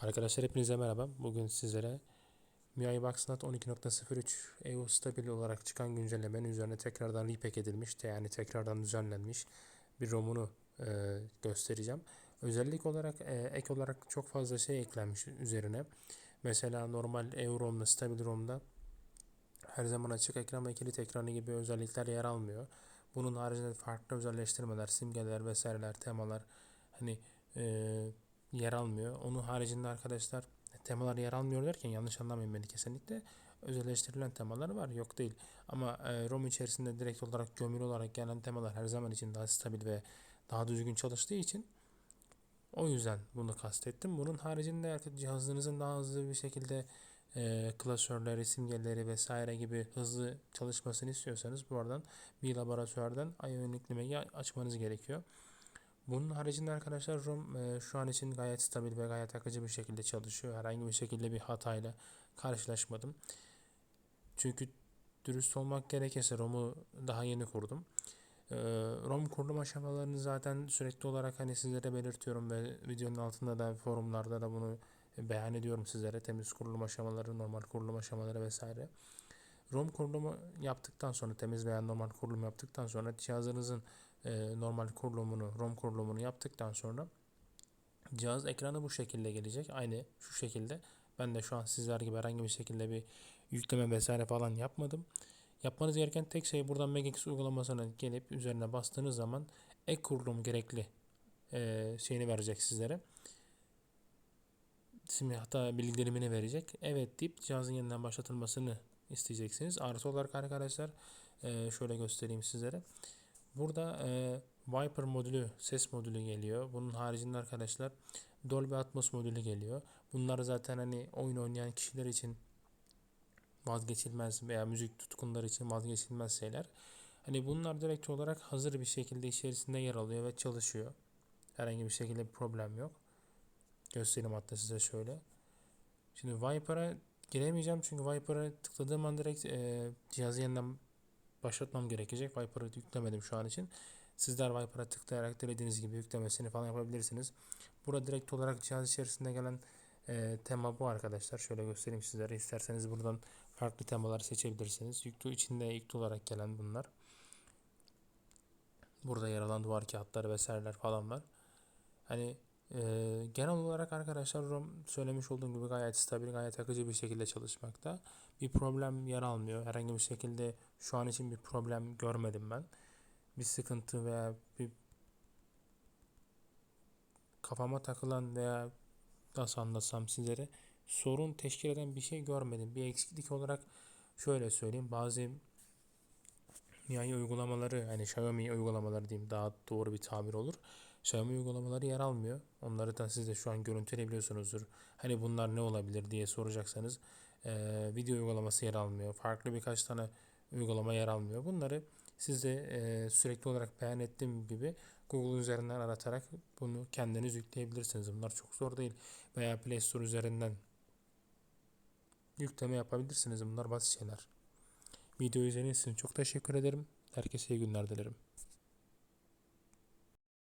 Arkadaşlar hepinize merhaba. Bugün sizlere MIUI Boxnut 12.03 EU stabil olarak çıkan güncellemenin üzerine tekrardan repack edilmiş, yani tekrardan düzenlenmiş bir ROM'unu e, göstereceğim. Özellik olarak e, ek olarak çok fazla şey eklenmiş üzerine. Mesela normal EU ROM'da, stabil ROM'da her zaman açık ekran ve kilit ekranı gibi özellikler yer almıyor. Bunun haricinde farklı özelleştirmeler, simgeler vesaireler, temalar hani e, yer almıyor. Onun haricinde arkadaşlar temalar yer almıyor derken yanlış anlamayın beni kesinlikle. Özelleştirilen temalar var yok değil. Ama e, ROM içerisinde direkt olarak gömülü olarak gelen temalar her zaman için daha stabil ve daha düzgün çalıştığı için o yüzden bunu kastettim. Bunun haricinde cihazınızın daha hızlı bir şekilde e, klasörleri, simgeleri vesaire gibi hızlı çalışmasını istiyorsanız bu buradan bir laboratuvardan IO yüklemeyi açmanız gerekiyor. Bunun haricinde arkadaşlar ROM e, şu an için gayet stabil ve gayet akıcı bir şekilde çalışıyor. Herhangi bir şekilde bir hatayla karşılaşmadım. Çünkü dürüst olmak gerekirse ROM'u daha yeni kurdum. E, ROM kurulum aşamalarını zaten sürekli olarak hani sizlere belirtiyorum ve videonun altında da forumlarda da bunu beyan ediyorum sizlere. Temiz kurulum aşamaları, normal kurulum aşamaları vesaire. ROM kurulumu yaptıktan sonra temiz veya normal kurulum yaptıktan sonra cihazınızın e, normal kurulumunu, ROM kurulumunu yaptıktan sonra cihaz ekranı bu şekilde gelecek. Aynı şu şekilde. Ben de şu an sizler gibi herhangi bir şekilde bir yükleme vesaire falan yapmadım. Yapmanız gereken tek şey buradan Megex uygulamasına gelip üzerine bastığınız zaman ek kurulum gerekli e, şeyini verecek sizlere. Şimdi hatta bildirimini verecek. Evet deyip cihazın yeniden başlatılmasını isteyeceksiniz. Artı olarak arkadaşlar e, şöyle göstereyim sizlere. Burada e, Viper modülü, ses modülü geliyor. Bunun haricinde arkadaşlar Dolby Atmos modülü geliyor. Bunlar zaten hani oyun oynayan kişiler için vazgeçilmez veya müzik tutkunları için vazgeçilmez şeyler. Hani bunlar direkt olarak hazır bir şekilde içerisinde yer alıyor ve çalışıyor. Herhangi bir şekilde bir problem yok. Göstereyim hatta size şöyle. Şimdi Viper'a giremeyeceğim çünkü Viper'a tıkladığım an direkt e, cihazı yeniden başlatmam gerekecek. Viper'ı yüklemedim şu an için. Sizler Viper'a tıklayarak dilediğiniz gibi yüklemesini falan yapabilirsiniz. Burada direkt olarak cihaz içerisinde gelen e, tema bu arkadaşlar. Şöyle göstereyim sizlere. İsterseniz buradan farklı temalar seçebilirsiniz. Yüklü içinde yüklü olarak gelen bunlar. Burada yer alan duvar kağıtları vesaireler falan var. Hani ee, genel olarak arkadaşlar ROM söylemiş olduğum gibi gayet stabil, gayet akıcı bir şekilde çalışmakta. Bir problem yer almıyor. Herhangi bir şekilde şu an için bir problem görmedim ben. Bir sıkıntı veya bir kafama takılan veya nasıl anlatsam sizlere sorun teşkil eden bir şey görmedim. Bir eksiklik olarak şöyle söyleyeyim. Bazı MIUI uygulamaları hani Xiaomi uygulamaları diyeyim daha doğru bir tabir olur. Xiaomi uygulamaları yer almıyor. Onları da siz de şu an görüntüleyebiliyorsunuzdur. Hani bunlar ne olabilir diye soracaksanız e, video uygulaması yer almıyor. Farklı birkaç tane uygulama yer almıyor. Bunları siz e, sürekli olarak beyan ettiğim gibi Google üzerinden aratarak bunu kendiniz yükleyebilirsiniz. Bunlar çok zor değil. Veya Play Store üzerinden yükleme yapabilirsiniz. Bunlar basit şeyler. Video izlediğiniz için çok teşekkür ederim. Herkese iyi günler dilerim.